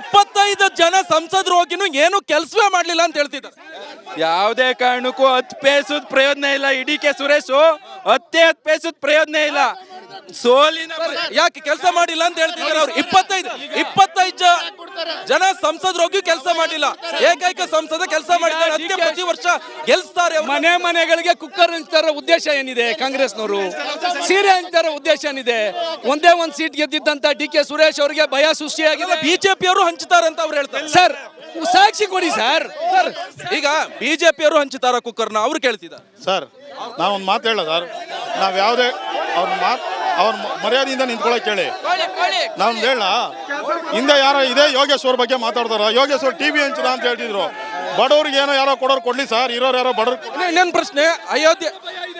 ಇಪ್ಪತ್ತೈದು ಜನ ಸಂಸದರು ಹೋಗಿನೂ ಏನು ಕೆಲಸವೇ ಮಾಡಲಿಲ್ಲ ಅಂತ ಹೇಳ್ತಿದ್ದಾರೆ. ಯಾವುದೇ ಕಾರಣಕ್ಕೂ ಹತ್ತು ಪೇಸದ್ ಪ್ರಯೋಜನ ಇಲ್ಲ. ಇಡಿ ಕೆ ಸುರೇಶು, ಹತ್ತೇ ಹತ್ತು ಪೇಸದ್ ಪ್ರಯೋಜನ ಇಲ್ಲ. ಸೋಲಿನ ಯಾಕೆ ಕೆಲಸ ಮಾಡಿಲ್ಲ ಅಂತ ಹೇಳ್ತಿದ್ದಾರೆ ಅವ್ರು? ಇಪ್ಪತ್ತೈದು ಇಪ್ಪತ್ತೈದು ಜನ ಸಂಸದರೋಗಿ ಕೆಲಸ ಮಾಡಿಲ್ಲ. ಏಕೈಕ ಸಂಸದ ಕೆಲಸ ಮಾಡಿದ್ದಾರೆ. ಅದಕ್ಕೆ ಪ್ರತಿ ವರ್ಷ ಗೆಲ್ಸ್ತಾರೆ ಅವ್ರು. ಮನೆ ಮನೆಗಳಿಗೆ ಕುಕ್ಕರ್ ಹಂಚ್ತಾರ ಉದ್ದೇಶ ಏನಿದೆ ಕಾಂಗ್ರೆಸ್ನವರು? ಸೀರೆ ಹಂಚ್ತಾರ ಉದ್ದೇಶ ಏನಿದೆ? ಒಂದೇ ಒಂದ್ ಸೀಟ್ ಗೆದ್ದಿದ್ದಂತ ಡಿ ಕೆ ಸುರೇಶ್ ಅವರಿಗೆ ಭಯ ಸೃಷ್ಟಿಯಾಗಿದೆ. ಬಿಜೆಪಿ ಅವರು ಹಂಚುತ್ತಾರೆ ಅಂತ ಅವ್ರು ಹೇಳ್ತಾರೆ. ಸರ್ ಸಾಕ್ಷಿ ಕೊಡಿ ಸರ್. ಈಗ ಬಿಜೆಪಿ ಅವರು ಹಂಚುತ್ತಾರ ಕುಕ್ಕರ್ನ ಅವ್ರು ಕೇಳ್ತಿದ್ದಾರೆ. ಸರ್ ನಾವೊಂದು ಮಾತು ಹೇಳ ಸರ್. ನಾವು ಯಾವುದೇ ಅವ್ರ ಮಾತ್ ಅವ್ರ ಮರ್ಯಾದೆಯಿಂದ ನಿಂತ್ಕೊಳ್ಳೋಕೆ ಕೇಳಿ ನಾವು ಹೇಳ ಹಿಂದೆ ಯಾರೋ ಇದೇ ಯೋಗೇಶ್ವರ್ ಬಗ್ಗೆ ಮಾತಾಡ್ತಾರ. ಯೋಗೇಶ್ವರ್ ಟಿ ವಿ ಹಂಚದ ಅಂತ ಹೇಳ್ತಿದ್ರು. ಬಡವ್ರಿಗೆ ಏನೋ ಯಾರೋ ಕೊಡೋರು ಕೊಡ್ಲಿ ಸರ್, ಇರೋರು ಯಾರೋ ಬಡವ್ರು ಇನ್ನೇನು ಪ್ರಶ್ನೆ? ಅಯೋಧ್ಯೆ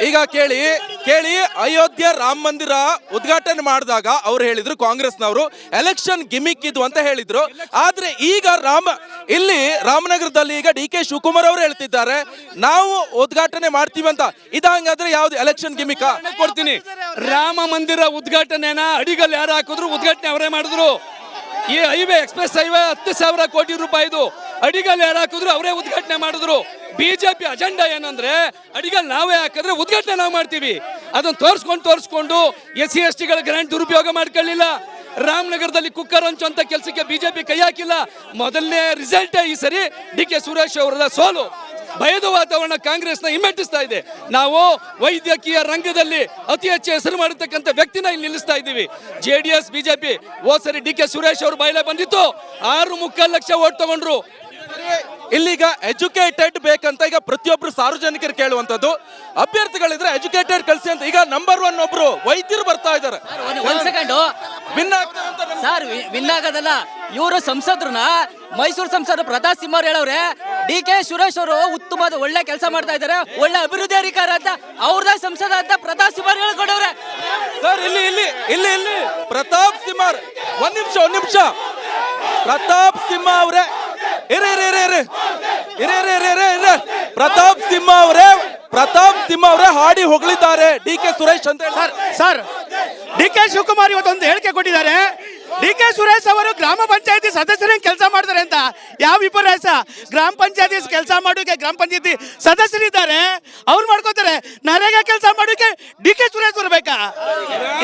ಈಗ ಕೇಳಿ ಕೇಳಿ ಅಯೋಧ್ಯೆ ರಾಮ ಮಂದಿರ ಉದ್ಘಾಟನೆ ಮಾಡಿದಾಗ ಅವ್ರು ಹೇಳಿದ್ರು ಕಾಂಗ್ರೆಸ್ನವರು ಎಲೆಕ್ಷನ್ ಗಿಮಿಕ್ ಇದು ಅಂತ ಹೇಳಿದ್ರು. ಆದ್ರೆ ಈಗ ರಾಮ, ಇಲ್ಲಿ ರಾಮನಗರದಲ್ಲಿ ಈಗ ಡಿ ಕೆ ಶಿವಕುಮಾರ್ ಅವರು ಹೇಳ್ತಿದ್ದಾರೆ, ನಾವು ಉದ್ಘಾಟನೆ ಮಾಡ್ತೀವಿ ಅಂತ. ಇದ ಹಂಗಾದ್ರೆ ಯಾವ್ದು ಎಲೆಕ್ಷನ್ ಗಿಮಿಕ್ ಕೊಡ್ತೀನಿ. ರಾಮ ಮಂದಿರ ಉದ್ಘಾಟನೆನ ಅಡಿಗಲ್ಲಿ ಯಾರು ಹಾಕಿದ್ರು ಉದ್ಘಾಟನೆ ಅವರೇ ಮಾಡಿದ್ರು. ಈ ಹೈವೇ ಎಕ್ಸ್ಪ್ರೆಸ್ ಹೈವೇ ಹತ್ತು ಸಾವಿರ ಕೋಟಿ ರೂಪಾಯಿದು ಅಡಿಗಲ್ ಯಾರು ಹಾಕಿದ್ರು ಅವರೇ ಉದ್ಘಾಟನೆ ಮಾಡಿದ್ರು. ಬಿಜೆಪಿ ಅಜೆಂಡಾ ಏನಂದ್ರೆ ಅಡಿಗಲ್ ನಾವೇ ಹಾಕಿದ್ರೆ ಉದ್ಘಾಟನೆ ನಾವು ಮಾಡ್ತೀವಿ. ಅದನ್ನು ತೋರಿಸ್ಕೊಂಡು ತೋರಿಸ್ಕೊಂಡು ಎಸ್ ಸಿ ಎಸ್ ಟಿಗಳ ಗ್ರಾಂಟ್ ದುರುಪಯೋಗ ಮಾಡ್ಕೊಳ್ಳಿಲ್ಲ. ರಾಮನಗರದಲ್ಲಿ ಕುಕ್ಕರ್ ಹಂಚುವಂತ ಕೆಲಸಕ್ಕೆ ಬಿಜೆಪಿ ಕೈ ಹಾಕಿಲ್ಲ. ಮೊದಲನೇ ರಿಸಲ್ಟ್ ಈ ಸರಿ ಡಿ ಕೆ ಸುರೇಶ್ ಅವರ ಸೋಲು. ಭಯದ ವಾತಾವರಣ ಕಾಂಗ್ರೆಸ್ನ ಹಿಮ್ಮೆಟ್ಟಿಸ್ತಾ ಇದೆ. ನಾವು ವೈದ್ಯಕೀಯ ರಂಗದಲ್ಲಿ ಅತಿ ಹೆಚ್ಚು ಹೆಸರು ಮಾಡಿರ್ತಕ್ಕಂಥ ವ್ಯಕ್ತಿನ ಇಲ್ಲಿ ನಿಲ್ಲಿಸ್ತಾ ಇದ್ದೀವಿ. ಜೆ ಡಿ ಎಸ್ ಬಿಜೆಪಿ ಹೋದ್ ಸರಿ ಡಿ ಕೆ ಸುರೇಶ್ ಅವರು ಬಾಯಿಲೆ ಬಂದಿತ್ತು. ಆರು ಮುಕ್ಕಾಲು ಲಕ್ಷ ಓಟ್ ತಗೊಂಡ್ರು. ಇಲ್ಲಿಗ ಎಜುಕೇಟೆಡ್ ಬೇಕಂತ ಈಗ ಪ್ರತಿಯೊಬ್ರು ಸಾರ್ವಜನಿಕರು ಕೇಳುವಂತದ್ದು ಅಭ್ಯರ್ಥಿಗಳಿದ್ರೆ ಎಜುಕೇಟೆಡ್ ಕಳಿಸಿ ಅಂತ. ಈಗ ನಂಬರ್ ಒನ್ ಒಬ್ರು ವೈದ್ಯರು ಬರ್ತಾ ಇದ್ದಾರೆ. ಸಾರ್ ಸರ್ ವಿನ್ ಆಗೋದಲ್ಲ. ಇವರು ಸಂಸದ್ರನ್ನ ಮೈಸೂರು ಸಂಸದ ಪ್ರತಾಪ್ ಸಿಂಹ ಅವ್ರು ಹೇಳವ್ರೆ ಡಿ ಕೆ ಸುರೇಶ್ ಅವರು ಉತ್ತಮ ಒಳ್ಳೆ ಕೆಲಸ ಮಾಡ್ತಾ ಇದ್ದಾರೆ, ಒಳ್ಳೆ ಅಭಿವೃದ್ಧಿ ಅಧಿಕಾರ ಅಂತ ಅವ್ರದೇ ಸಂಸದ ಅಂತ ಪ್ರತಾಪ್ ಸಿಂಹರ್ ಹೇಳ್ಕೊಂಡವ್ರೆ. ಸರ್, ಇಲ್ಲಿ ಇಲ್ಲಿ ಇಲ್ಲಿ ಇಲ್ಲಿ, ಪ್ರತಾಪ್ ಸಿಂಹರ್ ಒಂದ್ ನಿಮಿಷ ಒಂದ್ ನಿಮಿಷ. ಪ್ರತಾಪ್ ಸಿಂಹ ಅವರೇ. ಇರೇ ಇರೇ. ಇರೇ ಇರೇ ಇರೇ ಇರೇ ಇರೇ. ಪ್ರತಾಪ್ ಸಿಂಹ ಅವರೇ. ಪ್ರತಾಪ್ ಸಿಂಹ ಅವರೇ ಹಾಡಿ ಹೊಗಳಿದ್ದಾರೆ. ಡಿ ಕೆ ಸುರೇಶ್ ಅಂತ ಹೇಳಿ. Sir sir D K Shivakumar ಇವತ್ತೊಂದು ಹೇಳಿಕೆ ಕೊಟ್ಟಿದ್ದಾರೆ. ಡಿ ಕೆ ಸುರೇಶ್ ಅವರು ಗ್ರಾಮ ಪಂಚಾಯತಿ ಸದಸ್ಯರೇ ಕೆಲಸ ಮಾಡ್ತಾರೆ ಅಂತ. ಯಾವ ವಿಪರ್ಯಾಸ? ಗ್ರಾಮ ಪಂಚಾಯತಿ ಕೆಲಸ ಮಾಡೋಕೆ ಗ್ರಾಮ ಪಂಚಾಯತಿ ಸದಸ್ಯರಿದ್ದಾರೆ. ಅವ್ರು ಮಾಡ್ಕೋತಾರೆ. ನರೇಗ ಕೆಲಸ ಮಾಡೋಕೆ ಡಿ ಕೆ ಸುರೇಶ್ ಬರ್ಬೇಕಾ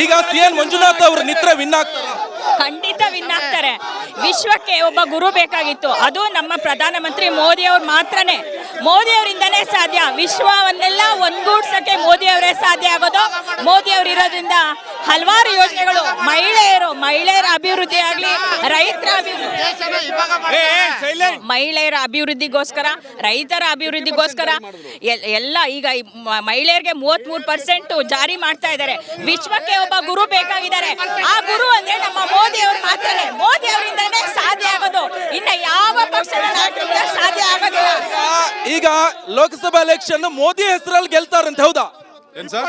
ಈಗ ಸಿ ಎನ್ ಮಂಜುನಾಥ್ ಅವರು ನಿತ್ರ ವಿನ್ ಆಗ್ತಾರೆ? ಖಂಡಿತ ವಿನ್ ಆಗ್ತಾರೆ. ವಿಶ್ವಕ್ಕೆ ಒಬ್ಬ ಗುರು ಬೇಕಾಗಿತ್ತು. ಅದು ನಮ್ಮ ಪ್ರಧಾನಮಂತ್ರಿ ಮೋದಿ ಅವ್ರು ಮಾತ್ರನೇ. ಮೋದಿ ಅವರಿಂದನೇ ಸಾಧ್ಯ. ವಿಶ್ವವನ್ನೆಲ್ಲ ಒಂದ್ಗೂಡ್ಸಕ್ಕೆ ಮೋದಿ ಅವರೇ ಸಾಧ್ಯ ಆಗೋದು. ಮೋದಿ ಅವರು ಇರೋದ್ರಿಂದ ಹಲವಾರು ಯೋಜನೆಗಳು ಮಹಿಳೆಯರು ಮಹಿಳೆಯರ ಅಭಿವೃದ್ಧಿ ಆಗಲಿ ರೈತರ ಅಭಿವೃದ್ಧಿ. ಮಹಿಳೆಯರ ಅಭಿವೃದ್ಧಿಗೋಸ್ಕರ ರೈತರ ಅಭಿವೃದ್ಧಿಗೋಸ್ಕರ ಎಲ್ಲ ಈಗ ಮಹಿಳೆಯರಿಗೆ ಮೂವತ್ಮೂರು ಪರ್ಸೆಂಟ್ ಜಾರಿ ಮಾಡ್ತಾ ಇದ್ದಾರೆ. ವಿಶ್ವಕ್ಕೆ ಒಬ್ಬ ಗುರು ಬೇಕಾಗಿದ್ದಾರೆ. ಆ ಗುರು ಅಂದ್ರೆ ನಮ್ಮ ಮೋದಿ ಅವರು ಮಾತ್ರನೇ ಮೋದಿ ಅವರಿಂದನೇ ಸಾಧ್ಯ ಆಗೋದು ಇನ್ನ ಯಾವ ಪಕ್ಷದ ನಾಯಕರಿಂದ ಸಾಧ್ಯ ಆಗೋದಿಲ್ಲ ಈಗ ಲೋಕಸಭಾ ಎಲೆಕ್ಷನ್ ಮೋದಿ ಹೆಸರಲ್ಲಿ ಗೆಲ್ತಾರಂತೆ ಹೌದಾ? ಏನ್ ಸರ್?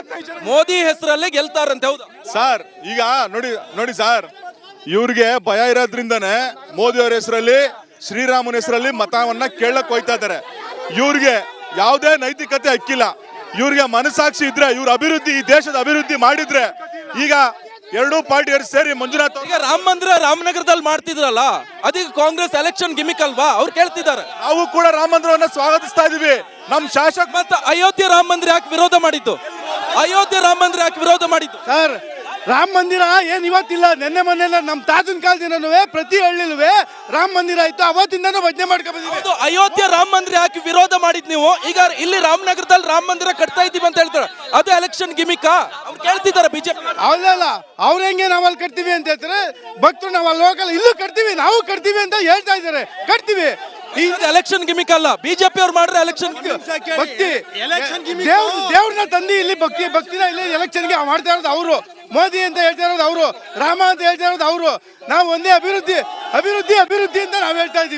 ಮೋದಿ ಹೆಸರಲ್ಲೇ ಗೆಲ್ತಾರಂತೆ ಹೌದಾ? ಸರ್ ಈಗ ನೋಡಿ ನೋಡಿ ಸರ್ ಇವ್ರಿಗೆ ಭಯ ಇರೋದ್ರಿಂದನೇ ಮೋದಿ ಅವರ ಹೆಸರಲ್ಲಿ ಶ್ರೀರಾಮನ ಹೆಸರಲ್ಲಿ ಮತವನ್ನ ಕೇಳಕ್ ಹೋಯ್ತಾ ಇದ್ದಾರೆ. ಇವ್ರಿಗೆ ಯಾವುದೇ ನೈತಿಕತೆ ಹಕ್ಕಿಲ್ಲ. ಇವ್ರಿಗೆ ಮನಸಾಕ್ಷಿ ಇದ್ರೆ ಇವ್ರ ಅಭಿವೃದ್ಧಿ ಈ ದೇಶದ ಅಭಿವೃದ್ಧಿ ಮಾಡಿದ್ರೆ ಈಗ ಎರಡೂ ಪಾರ್ಟಿಯವರು ಸೇರಿ ಮಂಜುನಾಥ್ ಅವ್ರು ಈಗ ರಾಮ ಮಂದಿರ ರಾಮನಗರದಲ್ಲಿ ಮಾಡ್ತಿದ್ರಲ್ಲ ಅದಕ್ಕೆ ಕಾಂಗ್ರೆಸ್ ಎಲೆಕ್ಷನ್ ಗಿಮಿಕ್ ಅಲ್ವಾ? ಅವ್ರು ಕೇಳ್ತಿದ್ದಾರೆ. ನಾವು ಕೂಡ ರಾಮ ಮಂದಿರವನ್ನ ಸ್ವಾಗತಿಸ್ತಾ ಇದೀವಿ. ನಮ್ ಶಾಸಕ ಮತ್ತೆ ಅಯೋಧ್ಯೆ ರಾಮ ಮಂದಿರ ಯಾಕೆ ವಿರೋಧ ಮಾಡಿದ್ದು? ಅಯೋಧ್ಯೆ ರಾಮ ಮಂದಿರ ಯಾಕೆ ವಿರೋಧ ಮಾಡಿದ್ದು? ಸರ್ ರಾಮ ಮಂದಿರ ಏನ್ ಇವತ್ತಿಲ್ಲ? ನಿನ್ನೆ ಮೊನ್ನೆಲ್ಲ ನಮ್ಮ ತಾತನ ಕಾಲದಿಂದನೂ ಪ್ರತಿ ಹಳ್ಳಿಲೂ ರಾಮ ಮಂದಿರ ಆಯ್ತು. ಅವತ್ತಿಂದನೂ ಭಜನೆ ಮಾಡ್ಕೊ ಬಂದಿದ್ದೀವಿ. ಅಯೋಧ್ಯೆ ರಾಮ ಮಂದಿರ ಯಾಕೆ ವಿರೋಧ ಮಾಡಿದ್ ನೀವು. ಈಗ ಇಲ್ಲಿ ರಾಮನಗರದಲ್ಲಿ ರಾಮ ಮಂದಿರ ಕಟ್ತಾ ಇದ್ದೀವಿ ಅಂತ ಹೇಳ್ತಾರೆ. ಅದು ಎಲೆಕ್ಷನ್ ಗಿಮಿಕಾ ಅವ್ರು ಕೇಳ್ತಿದ್ದಾರೆ ಬಿಜೆಪಿ ಹೌದಲ್ಲ ಅವ್ರ ಹೆಂಗೆ ನಾವು ಅಲ್ಲಿ ಕಟ್ತೀವಿ ಅಂತ ಹೇಳ್ತಾರೆ? ಭಕ್ತರು ನಾವು ಅಲ್ಲಿ ಲೋಕಲ್ ಇಲ್ಲೂ ಕಟ್ತೀವಿ ನಾವು ಕಟ್ತೀವಿ ಅಂತ ಹೇಳ್ತಾ ಇದ್ದಾರೆ. ಕಟ್ತೀವಿ. ಈ ಎಲೆಕ್ಷನ್ ಗಿಮಿಕ್ ಅಲ್ಲ. ಬಿಜೆಪಿ ಅವ್ರು ಮಾಡಿದ್ರೆ ಎಲೆಕ್ಷನ್ ಭಕ್ತಿ. ದೇವ್ರ ದೇವ್ರನ್ನ ತಂದಿ ಇಲ್ಲಿ ಭಕ್ತಿ ಭಕ್ತಿನ ಇಲ್ಲಿ ಎಲೆಕ್ಷನ್ಗೆ ಮಾಡ್ತಾ ಇರೋದು ಅವರು. ಮೋದಿ ಅಂತ ಹೇಳ್ತಾ ಇರೋದು ಅವರು. ರಾಮ ಅಂತ ಹೇಳ್ತಾ ಇರೋದು ಅವರು. ನಾವು ಒಂದೇ ಅಭಿವೃದ್ಧಿ ಅಭಿವೃದ್ಧಿ ಅಭಿವೃದ್ಧಿ ಅಂತ ನಾವು ಹೇಳ್ತಾ ಇದ್ದೀವಿ.